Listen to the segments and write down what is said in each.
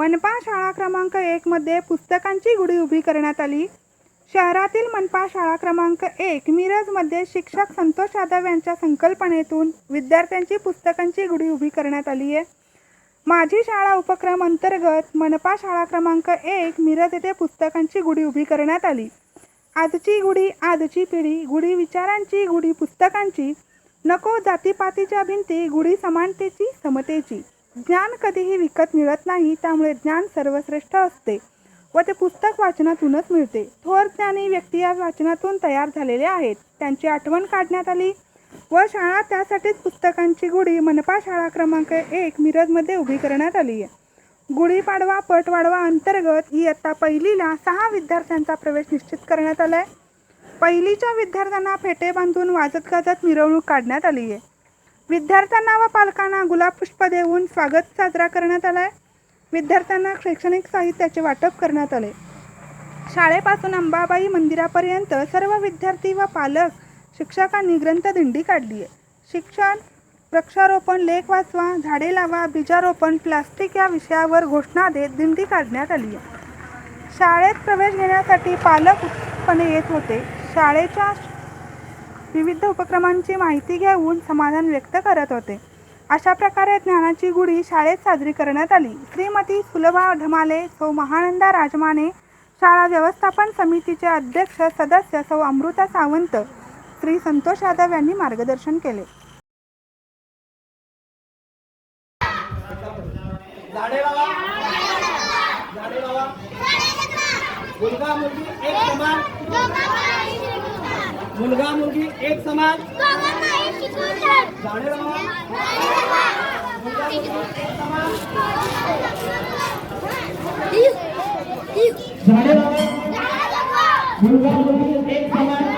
मनपा शाळा क्रमांक एकमध्ये पुस्तकांची गुढी उभी करण्यात आली. शहरातील मनपा शाळा क्रमांक एक मिरजमध्ये शिक्षक संतोष यादव यांच्या संकल्पनेतून विद्यार्थ्यांची पुस्तकांची गुढी उभी करण्यात आली आहे. माझी शाळा उपक्रम अंतर्गत मनपा शाळा क्रमांक एक मिरज येथे पुस्तकांची गुढी उभी करण्यात आली. आजची गुढी आजची पिढी गुढी विचारांची गुढी पुस्तकांची नको जातीपातीच्या भिंती गुढी समानतेची समतेची. ज्ञान कधीही विकत मिळत नाही त्यामुळे ज्ञान सर्वश्रेष्ठ असते व ते पुस्तक वाचनातूनच मिळते. थोर ज्ञानी व्यक्ती या वाचनातून तयार झालेले आहेत. त्यांची आठवण काढण्यात आली व शाळा त्यासाठीच पुस्तकांची गुढी मनपा शाळा क्रमांक एक मिरजमध्ये उभी करण्यात आली आहे. गुढीपाडवा पटवाडवा अंतर्गत इयत्ता पहिलीला सहा विद्यार्थ्यांचा प्रवेश निश्चित करण्यात आला आहे पहिलीच्या विद्यार्थ्यांना फेटे बांधून वाजत गाजत मिरवणूक काढण्यात आली आहे. विद्यार्थ्यांना व पालकांना गुलाब पुष्प देऊन स्वागत साजरा करण्यात आला आहे विद्यार्थ्यांना शैक्षणिक साहित्याचे वाटप करण्यात आले. शाळेपासून अंबाबाई मंदिरापर्यंत सर्व विद्यार्थी व पालक शिक्षकांनी ग्रंथदिंडी काढली आहे शिक्षण वृक्षारोपण लेख वाचवा झाडे लावा बीजारोपण प्लास्टिक या विषयावर घोषणा देत दिंडी काढण्यात आली आहे शाळेत प्रवेश घेण्यासाठी पालक उत्सुकपणे येत होते. शाळेच्या विविध उपक्रमांची माहिती घेऊन समाधान व्यक्त करत होते. अशा प्रकारे ज्ञानाची गुढी शाळेत साजरी करण्यात आली. श्रीमती सुलभा ढमाले सौ महानंदा राजमाने शाळा व्यवस्थापन समितीचे अध्यक्ष सदस्य सौ अमृता सावंत श्री संतोष यादव यांनी मार्गदर्शन केले. झाडे झाडे मुलगा मुलगी एक समान. मुलगा मुलगी एक समान झाडे लावा मुलगा मुलगी एक समान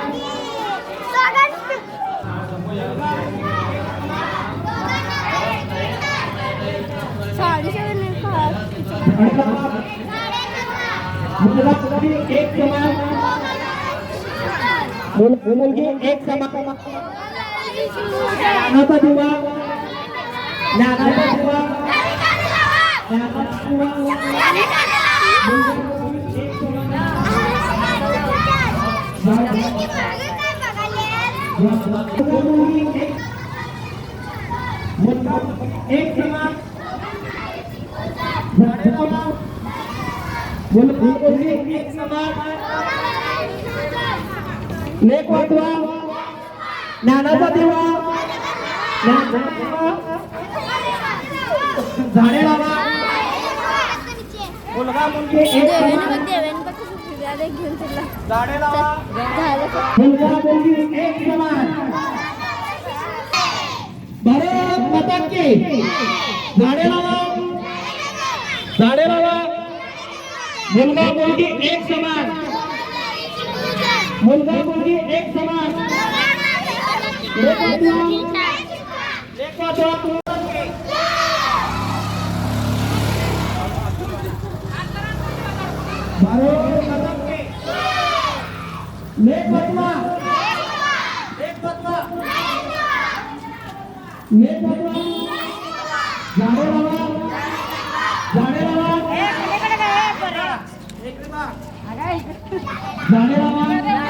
झाडे लावा मुलगा मुलगी एक समान झाडे लावा मुलगी एक समान मुल- एक समाज. मुलगी एक समान झाडे लावा मुलगा मुलगी एक समान लेख वाचवा ज्ञानाचा दिवा. झाडे लावा. मुलगा मुलगी एक समान झाडे लावा. मुलगा मुलगी एक समान भारत माता की झाडे लावा. झाडे लावा. मुलगा मुलगी एक समान मुलगा मुलगी एक समाज. लेख वाचवा लेख वाचवा लेख वाचवा लेख वाचवा लेख वाचवा झाडे लावा. झाडे लावा. झाडे लावा लेख वाचवा भारत माता की मत दे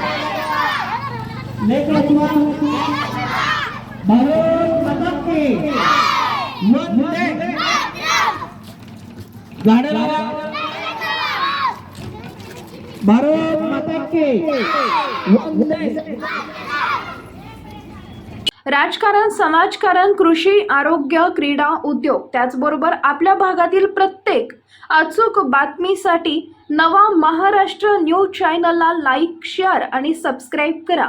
झाडे लावा भारत माता की राजकारण समाजकारण कृषी आरोग्य क्रीडा उद्योग त्याचबरोबर आपल्या भागातील प्रत्येक अचूक बातमीसाठी नवा महाराष्ट्र न्यूज चॅनलला लाईक शेअर आणि सबस्क्राईब करा.